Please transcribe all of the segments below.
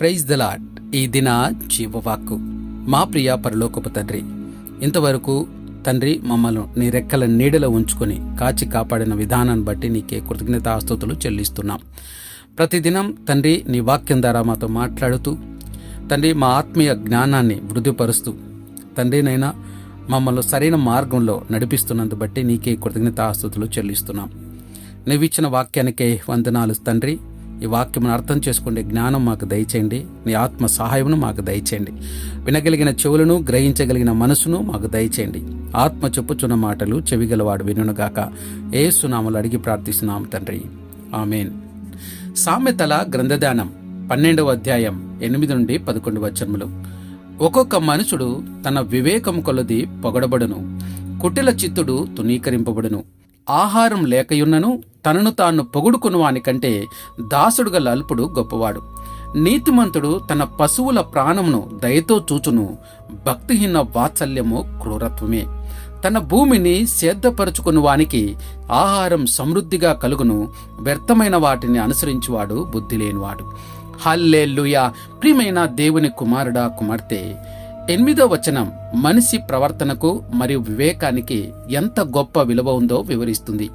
Praise the lord ఈ దిన జీవవాక్కు. మా ప్రియ పరలోకపు తండ్రి ఇంతవరకు తండ్రి మమ్మల్ని నీ రెక్కల నీడలో ఉంచుకొని కాచి కాపాడిన విధానాన్ని బట్టి నీకే కృతజ్ఞతాస్తుతులు చెల్లిస్తున్నాం. ప్రతిదినం తండ్రి నీ వాక్యం ద్వారా మాతో మాట్లాడుతూ తండ్రి మా ఆత్మీయ జ్ఞానాన్ని వృద్ధిపరుస్తూ తండ్రినైనా మమ్మల్ని సరైన మార్గంలో నడిపిస్తున్నందు బట్టి నీకే కృతజ్ఞతాస్తుతులు చెల్లిస్తున్నాం. నీవిచ్చిన వాక్యానికే వందనాలు తండ్రి. ఈ వాక్యమును అర్థం చేసుకునే జ్ఞానం మాకు దయచేయండి. నీ ఆత్మ సహాయమును మాకు దయచేయండి. వినగలిగిన చెవులను గ్రహించగలిగిన మనసును మాకు దయచేయండి. ఆత్మ చెప్పుచున్న మాటలు చెవిగలవాడు వినుగాక ఏ సునాములు అడిగి ప్రార్థిస్తున్నాము తండ్రి. ఆమెన్. సామెతల గ్రంథదానం పన్నెండవ అధ్యాయం ఎనిమిది నుండి పదకొండు వచనములు. ఒక్కొక్క మనుషుడు తన వివేకం కొలది పొగడబడును. కుటిల చిత్తుడు తునీకరింపబడును ఆహారం లేకయున్నను తనను తాను పొగుడుకుని వానికంటే దాసుడుగ అల్పుడు గొప్పవాడు. నీతిమంతుడు తన పశువుల ప్రాణమును దయతో చూచును. భక్తిహీన వాత్సల్యము క్రూరత్వమే. తన భూమిని సేద్దపరుచుకుని వానికి ఆహారం సమృద్ధిగా కలుగును. వ్యర్థమైన వాటిని అనుసరించువాడు బుద్ధి లేనివాడు. హల్లే ప్రియమైన దేవుని కుమారుడా కుమార్తె! ఎనిమిదో వచనం మనిషి ప్రవర్తనకు మరియు వివేకానికి ఎంత గొప్ప విలువ ఉందో వివరిస్తుంది.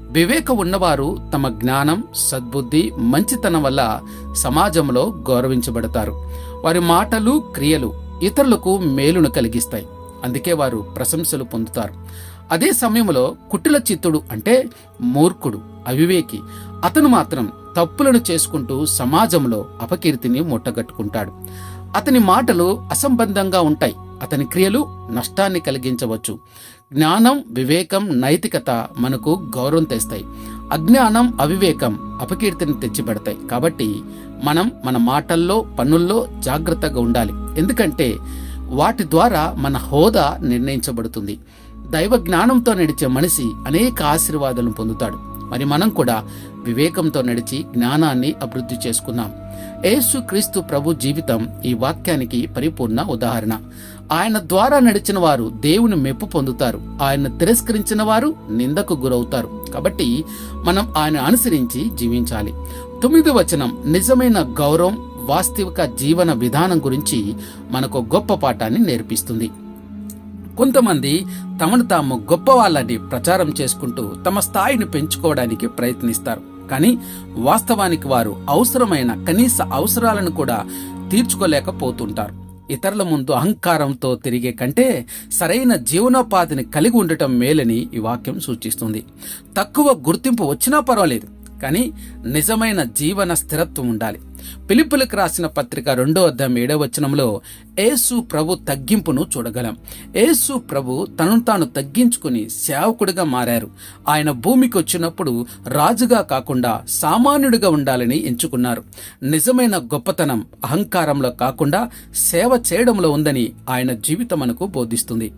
వివేక ఉన్నవారు తమ జ్ఞానం సద్బుద్ధి మంచితనం వల్ల సమాజంలో గౌరవించబడతారు. వారి మాటలు క్రియలు ఇతరులకు మేలును కలిగిస్తాయి. అందుకే వారు ప్రశంసలు పొందుతారు. అదే సమయంలో కుటిల చిత్తుడు అంటే మూర్ఖుడు అవివేకి. అతను మాత్రం తప్పులను చేసుకుంటూ సమాజంలో అపకీర్తిని మూటగట్టుకుంటాడు. అతని మాటలు అసంబద్ధంగా ఉంటాయి. అతని క్రియలు నష్టాన్ని కలిగించవచ్చు. జ్ఞానం వివేకం నైతికత మనకు గౌరవం తెస్తాయి. అజ్ఞానం అవివేకం అపకీర్తిని తెచ్చిపెడతాయి. కాబట్టి మనం మన మాటల్లో పనుల్లో జాగ్రత్తగా ఉండాలి. ఎందుకంటే వాటి ద్వారా మన హోదా నిర్ణయించబడుతుంది. దైవ జ్ఞానంతో నడిచే మనిషి అనేక ఆశీర్వాదాలను పొందుతాడు. మరి మనం కూడా వివేకంతో నడిచి జ్ఞానాన్ని అభివృద్ధి చేసుకున్నాం యేసుక్రీస్తు ప్రభు జీవితం ఈ వాక్యానికి పరిపూర్ణ ఉదాహరణ. ఆయన ద్వారా నడిచిన వారు దేవుని మెప్పు పొందుతారు. ఆయన తిరస్కరించిన వారు నిందకు గురవుతారు. కాబట్టి మనం ఆయన అనుసరించి జీవించాలి. తొమ్మిది వచనం నిజమైన గౌరవం వాస్తవిక జీవన విధానం గురించి మనకు గొప్ప పాఠాన్ని నేర్పిస్తుంది. కొంతమంది తమను తాము గొప్ప వాళ్ళని ప్రచారం చేసుకుంటూ తమ స్థాయిని పెంచుకోవడానికి ప్రయత్నిస్తారు. కానీ వాస్తవానికి వారు అవసరమైన కనీస అవసరాలను కూడా తీర్చుకోలేకపోతుంటారు. ఇతరుల ముందు అహంకారంతో తిరిగే కంటే సరైన జీవనోపాధిని కలిగి ఉండటం మేలని ఈ వాక్యం సూచిస్తుంది. తక్కువ గుర్తింపు వచ్చినా పర్వాలేదు కానీ నిజమైన జీవన స్థిరత్వం ఉండాలి. పిలుపులకు రాసిన పత్రిక రెండో అధ్యాయం ఏడవ వచనంలో ఏసు ప్రభు తగ్గింపును చూడగలం. ఏసు ప్రభు తనను తాను తగ్గించుకుని సేవకుడిగా మారారు. ఆయన భూమికి వచ్చినప్పుడు రాజుగా కాకుండా సామాన్యుడిగా ఉండాలని ఎంచుకున్నారు. నిజమైన గొప్పతనం అహంకారంలో కాకుండా సేవ చేయడంలో ఉందని ఆయన జీవితం మనకు బోధిస్తుంది.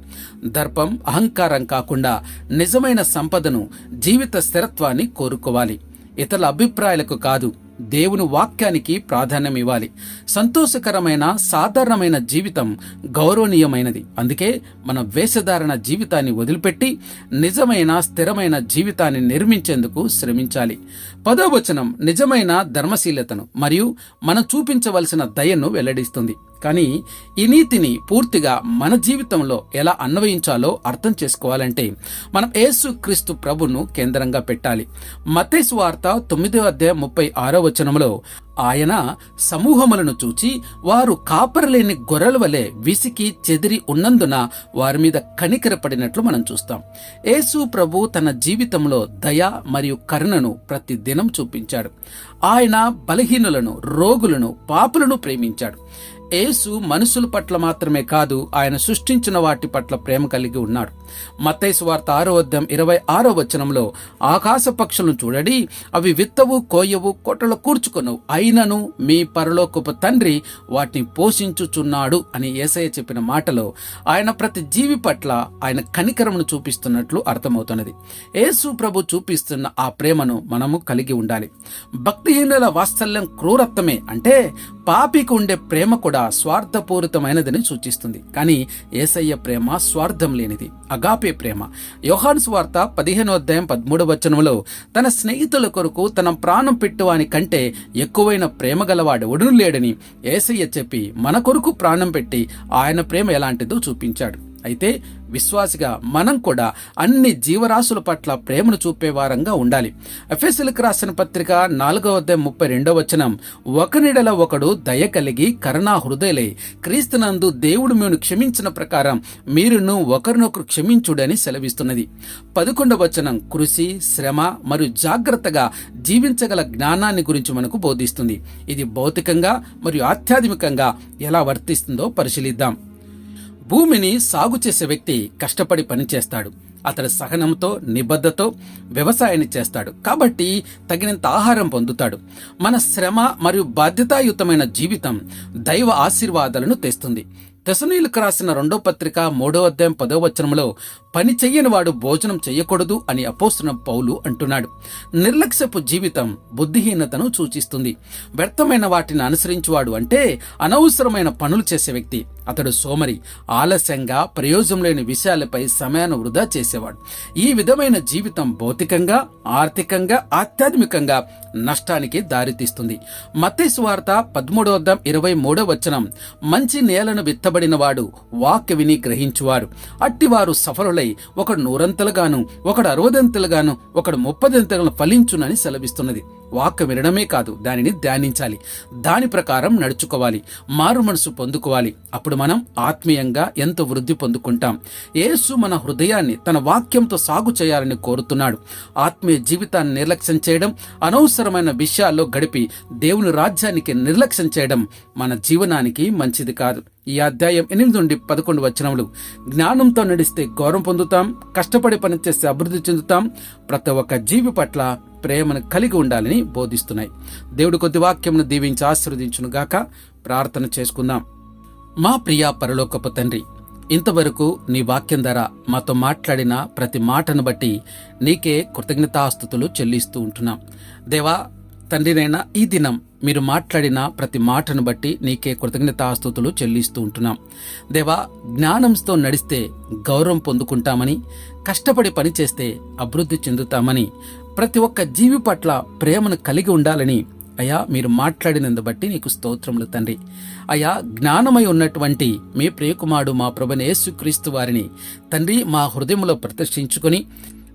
దర్పం అహంకారం కాకుండా నిజమైన సంపదను జీవిత స్థిరత్వాన్ని కోరుకోవాలి. ఇతరుల అభిప్రాయాలకు కాదు దేవుని వాక్యానికి ప్రాధాన్యం ఇవ్వాలి. సంతోషకరమైన సాధారణమైన జీవితం గౌరవనీయమైనది. అందుకే మన వేషధారణ జీవితాన్ని వదిలిపెట్టి నిజమైన స్థిరమైన జీవితాన్ని నిర్మించేందుకు శ్రమించాలి. పదోవచనం నిజమైన ధర్మశీలతను మరియు మనం చూపించవలసిన దయను వెల్లడిస్తుంది. కానీ ఈ నీతిని పూర్తిగా మన జీవితంలో ఎలా అన్వయించాలో అర్థం చేసుకోవాలంటే మనం యేసు క్రీస్తు ప్రభును కేంద్రంగా పెట్టాలి. మతేసు వార్త తొమ్మిదో అధ్యాయం ముప్పై ఆరో వచనంలో ఆయన సమూహములను చూచి వారు కాపరలేని గొర్రెల వలె విసికి చెదిరి ఉన్నందున వారి మీద కనికరపడినట్లు మనం చూస్తాం. యేసు ప్రభు తన జీవితంలో దయ మరియు కరుణను ప్రతి దినం చూపించాడు. ఆయన బలహీనులను రోగులను పాపులను ప్రేమించాడు. యేసు మనుషుల పట్ల మాత్రమే కాదు ఆయన సృష్టించిన వాటి పట్ల ప్రేమ కలిగి ఉన్నాడు. మత్తైసు వార్త ఆరో అధ్యాయం ఇరవై ఆరో వచనంలో ఆకాశ పక్షులను చూడడి అవి విత్తవు కోయవు కొట్టలు కూర్చుకొనవు అయినను మీ పరలోకపు తండ్రి వాటిని పోషించుచున్నాడు అని ఏసయ్య చెప్పిన మాటలో ఆయన ప్రతి జీవి పట్ల ఆయన కనికరమును చూపిస్తున్నట్లు అర్థమవుతున్నది. యేసు ప్రభు చూపిస్తున్న ఆ ప్రేమను మనము కలిగి ఉండాలి. భక్తిహీనుల వాత్సల్యం క్రూరత్వమే అంటే పాపికి ఉండే ప్రేమ కూడా స్వార్థపూరితమైనదని సూచిస్తుంది. కానీ ఏసయ్య ప్రేమ స్వార్థం లేనిది అగాపే ప్రేమ. యోహాన్స్ స్వార్థ పదిహేనో అధ్యాయం పదమూడవ వచనంలో తన స్నేహితుల కొరకు తన ప్రాణం పెట్టువాని కంటే ఎక్కువైన ప్రేమ గలవాడు ఒడును లేడని ఏసయ్య చెప్పి మన కొరకు ప్రాణం పెట్టి ఆయన ప్రేమ ఎలాంటిదో చూపించాడు. అయితే విశ్వాసిగా మనం కూడా అన్ని జీవరాశుల పట్ల ప్రేమను చూపే వారంగా ఉండాలి. ఎఫ్ఎస్ఎల్కి రాసిన పత్రిక నాలుగవ అధ్యాయం ముప్పై రెండవ వచనం ఒకనిడల ఒకడు దయ కలిగి కరుణా హృదయలై క్రీస్తునందు దేవుడు మేము క్షమించిన ప్రకారం మీరును ఒకరినొకరు క్షమించుడని సెలవిస్తున్నది. పదకొండవ వచనం కృషి శ్రమ మరియు జాగ్రత్తగా జీవించగల జ్ఞానాన్ని గురించి మనకు బోధిస్తుంది. ఇది భౌతికంగా మరియు ఆధ్యాత్మికంగా ఎలా వర్తిస్తుందో పరిశీలిద్దాం. భూమిని సాగు చేసే వ్యక్తి కష్టపడి పనిచేస్తాడు. అతడు సహనంతో నిబద్ధతో వ్యవసాయాన్ని చేస్తాడు. కాబట్టి తగినంత ఆహారం పొందుతాడు. మన శ్రమ మరియు బాధ్యతాయుతమైన జీవితం దైవ ఆశీర్వాదాలను తెస్తుంది. తెసనీలకు రాసిన రెండో పత్రిక మూడో అధ్యాయం పదో వచనంలో పని చెయ్యని వాడు భోజనం చేయకూడదు అని అపోస్తున్న పౌలు అంటున్నాడు. నిర్లక్ష్యపు జీవితం బుద్ధిహీనతను సూచిస్తుంది. వ్యర్థమైన వాటిని అనుసరించువాడు అంటే అనవసరమైన పనులు చేసే వ్యక్తి. అతడు సోమరి ఆలస్యంగా ప్రయోజనం లేని విషయాలపై సమయాన్ని వృధా చేసేవాడు. ఈ విధమైన జీవితం భౌతికంగా ఆర్థికంగా ఆధ్యాత్మికంగా నష్టానికి దారితీస్తుంది. మత్తేసు వార్త పదమూడవ ఇరవై మూడవ వచనం. మంచి నేలను విత్తబడిన వాడు వాక్య విని గ్రహించువారు అట్టివారు సఫలులై ఒకడు నూరంతలుగాను ఒకడు అరవదంతలుగాను ఒకడు ముప్పదంతలను ఫలించునని సెలవిస్తున్నది. వాక్కు వినడమే కాదు దానిని ధ్యానించాలి. దాని ప్రకారం నడుచుకోవాలి. మారు మనసు పొందుకోవాలి. అప్పుడు మనం ఆత్మీయంగా ఎంతో వృద్ధి పొందుకుంటాం. యేసు మన హృదయాన్ని తన వాక్యంతో సాగు చేయాలని కోరుతున్నాడు. ఆత్మీయ జీవితాన్ని నిర్లక్ష్యం చేయడం అనవసరమైన విషయాల్లో గడిపి దేవుని రాజ్యానికి నిర్లక్ష్యం చేయడం మన జీవనానికి మంచిది కాదు. ఈ అధ్యాయం ఎనిమిది నుండి పదకొండు వచనములు. జ్ఞానంతో నడిస్తే గౌరవం పొందుతాం కష్టపడి పనిచేస్తే అభివృద్ధి చెందుతాం ప్రతి ఒక్క జీవి పట్ల ప్రేమను కలిగి ఉండాలని బోధిస్తున్నాయి. దేవుడు కొద్ది వాక్యమును దీవించి ఆశీర్వదించునుగాక. ప్రార్థన చేసుకుందాం. మా ప్రియా పరలోకపు తండ్రి ఇంతవరకు నీ వాక్యం ద్వారా మాతో మాట్లాడిన ప్రతి మాటను బట్టి నీకే కృతజ్ఞతాస్థుతులు చెల్లిస్తూ ఉంటున్నాం. దేవా తండ్రినైనా ఈ దినం మీరు మాట్లాడిన ప్రతి మాటను బట్టి నీకే కృతజ్ఞతాస్తుతులు చెల్లిస్తూ ఉంటున్నాం. దేవా జ్ఞానంతో నడిస్తే గౌరవం పొందుకుంటామని కష్టపడి పనిచేస్తే అభివృద్ధి చెందుతామని ప్రతి ఒక్క జీవి పట్ల ప్రేమను కలిగి ఉండాలని అయా మీరు మాట్లాడినందు బట్టి నీకు స్తోత్రములు తండ్రి. అయా జ్ఞానమై ఉన్నటువంటి మీ ప్రియకుమారుడు మా ప్రభుని యేసుక్రీస్తు వారిని తండ్రి మా హృదయంలో ప్రదర్శించుకొని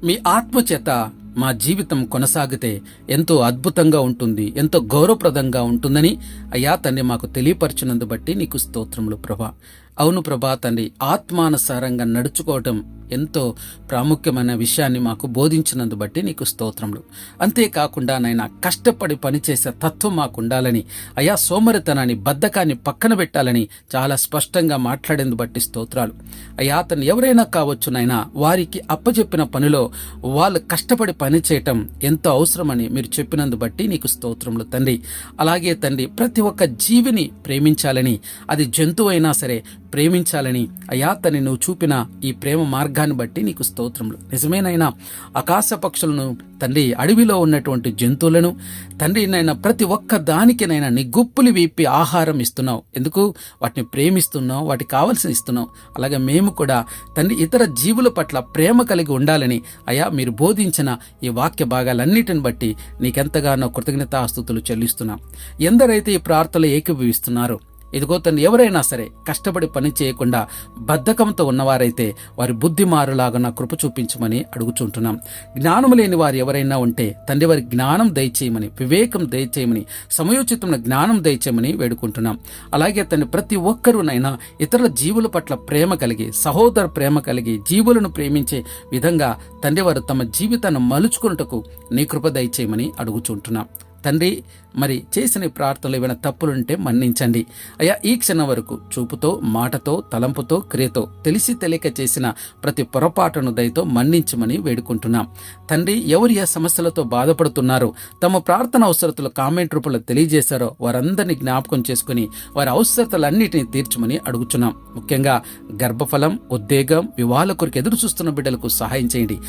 మీ ఆత్మచేత మా జీవితం కొనసాగితే ఎంతో అద్భుతంగా ఉంటుంది ఎంతో గౌరవప్రదంగా ఉంటుందని అయ్యా తండ్రి మాకు తెలియపరిచినందు బట్టి నీకు స్తోత్రములు ప్రభా. అవును ప్రభా తండ్రి ఆత్మానుసారంగా నడుచుకోవటం ఎంతో ప్రాముఖ్యమైన విషయాన్ని మాకు బోధించినందు బట్టి నీకు స్తోత్రములు. అంతేకాకుండా నైనా కష్టపడి పనిచేసే తత్వం మాకు ఉండాలని అయా సోమరితనాన్ని బద్ధకాన్ని పక్కన పెట్టాలని చాలా స్పష్టంగా మాట్లాడేందు బట్టి స్తోత్రాలు. అయా అతను ఎవరైనా కావచ్చు నైనా వారికి అప్పచెప్పిన పనిలో వాళ్ళు కష్టపడి పని చేయటం ఎంతో అవసరమని మీరు చెప్పినందు బట్టి నీకు స్తోత్రములు తండ్రి. అలాగే తండ్రి ప్రతి ఒక్క జీవిని ప్రేమించాలని అది జంతువు అయినా సరే ప్రేమించాలని అయా తని నువ్వు చూపిన ఈ ప్రేమ మార్గాన్ని బట్టి నీకు స్తోత్రములు. నిజమేనైనా ఆకాశ పక్షులను తండ్రి అడవిలో ఉన్నటువంటి జంతువులను తండ్రి నైనా ప్రతి ఒక్క దానికినైనా నీ గుప్పులు వీపి ఆహారం ఇస్తున్నావు. ఎందుకు? వాటిని ప్రేమిస్తున్నావు వాటికి కావలసిన ఇస్తున్నావు. అలాగే మేము కూడా తండ్రి ఇతర జీవుల పట్ల ప్రేమ కలిగి ఉండాలని అయా మీరు బోధించిన ఈ వాక్య భాగాలన్నిటిని బట్టి నీకెంతగానో కృతజ్ఞతాస్తుతులు చెల్లిస్తున్నాం. ఎందరైతే ఈ ప్రార్థనలు ఏకీభవిస్తున్నారో ఇదిగో తను ఎవరైనా సరే కష్టపడి పని చేయకుండా బద్ధకంతో ఉన్నవారైతే వారి బుద్ధి మారులాగా నా కృప చూపించమని అడుగుచుంటున్నాం. జ్ఞానం లేని వారు ఎవరైనా ఉంటే తండ్రి వారి జ్ఞానం దయచేయమని వివేకం దయచేయమని సమయోచితమైన జ్ఞానం దయచేయమని వేడుకుంటున్నాం. అలాగే తను ప్రతి ఒక్కరూనైనా ఇతరుల జీవుల పట్ల ప్రేమ కలిగి సహోదర ప్రేమ కలిగి జీవులను ప్రేమించే విధంగా తండ్రి వారు తమ జీవితాన్ని మలుచుకున్నటకు నీ కృప దయచేయమని అడుగుచుంటున్నాం. తండ్రి మరి చేసిన ప్రార్థనలు ఏమైనా తప్పులుంటే మన్నించండి. అయ్యా ఈ క్షణం వరకు చూపుతో మాటతో తలంపుతో క్రియతో తెలిసి తెలియక చేసిన ప్రతి పొరపాటును దయతో మన్నించమని వేడుకుంటున్నాం. తండ్రి ఎవరు ఏ సమస్యలతో బాధపడుతున్నారో తమ ప్రార్థన అవసరతలు కామెంట్ రూపంలో తెలియజేశారో వారందరినీ జ్ఞాపకం చేసుకుని వారి అవసరతలన్నిటినీ తీర్చమని అడుగుచున్నాం. ముఖ్యంగా గర్భఫలం ఉద్వేగం వివాహాల కొరకు ఎదురు చూస్తున్న బిడ్డలకు సహాయం చేయండి.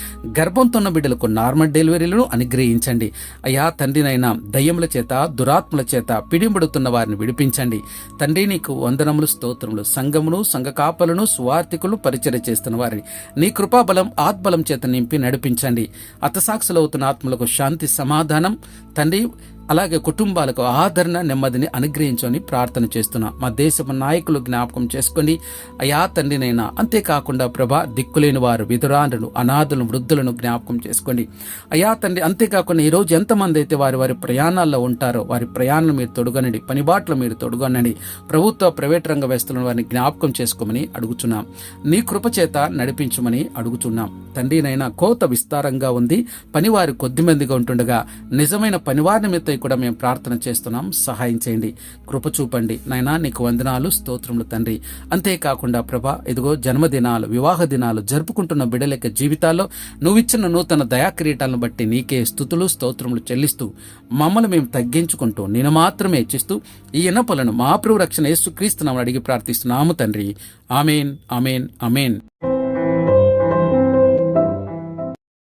గర్భంతో ఉన్న బిడ్డలకు నార్మల్ డెలివరీలను అనుగ్రహించండి. అయ్యా తండ్రినైనా దయ్యముల చేత దురాత్మల చేత పిడింబడుతున్న వారిని విడిపించండి. తండ్రి నీకు వందనములు స్తోత్రములు. సంఘమును సంఘ కాపలను సువార్థికులు పరిచయ చేస్తున్న వారిని నీ కృపాబలం ఆత్బలం చేత నింపి నడిపించండి. అతసాక్షులవుతున్న ఆత్మలకు శాంతి సమాధానం. తండ్రి అలాగే కుటుంబాలకు ఆదరణ నెమ్మదిని అనుగ్రహించని ప్రార్థన చేస్తున్నా. మా దేశపు నాయకులు జ్ఞాపకం చేసుకొని అయా తండ్రినైనా అంతేకాకుండా ప్రభా దిక్కులేని వారు విధురాండ్రులు అనాథులను వృద్ధులను జ్ఞాపకం చేసుకోండి అయా తండ్రి అంతేకాకుండా ఈరోజు ఎంతమంది అయితే వారి వారి ప్రయాణాల్లో ఉంటారో వారి ప్రయాణాలు మీరు తొడుగనండి పనిబాట్లు మీరు తొడుగనండి ప్రభుత్వ ప్రైవేట్ రంగ వ్యవస్థలను వారిని జ్ఞాపకం చేసుకోమని అడుగుచున్నాం. నీ కృపచేత నడిపించమని అడుగుచున్నాం. తండ్రినైనా కోత విస్తారంగా ఉంది పనివారు కొద్దిమందిగా ఉంటుండగా నిజమైన పనివారి నిమిత్తం కూడా మేము ప్రార్థన చేస్తున్నాం. సహాయం చేయండి. కృప చూపండి. నాయన నీకు వందనాలు స్తోత్రములు తండ్రి. అంతేకాకుండా ప్రభా ఇదిగో జన్మదినాలు వివాహ దినాలు జరుపుకుంటున్న బిడ్డల యొక్క జీవితాల్లో నువ్విచ్చిన నూతన దయాక్రీటాలను బట్టి నీకే స్థుతులు స్తోత్రములు చెల్లిస్తూ మమ్మల్ని మేము తగ్గించుకుంటూ నేను మాత్రమే ఇచ్చిస్తూ ఈ ఎనపలను మా ప్రభు రక్షణ యేసు అడిగి ప్రార్థిస్తున్నాము తండ్రి. Amen amen amen.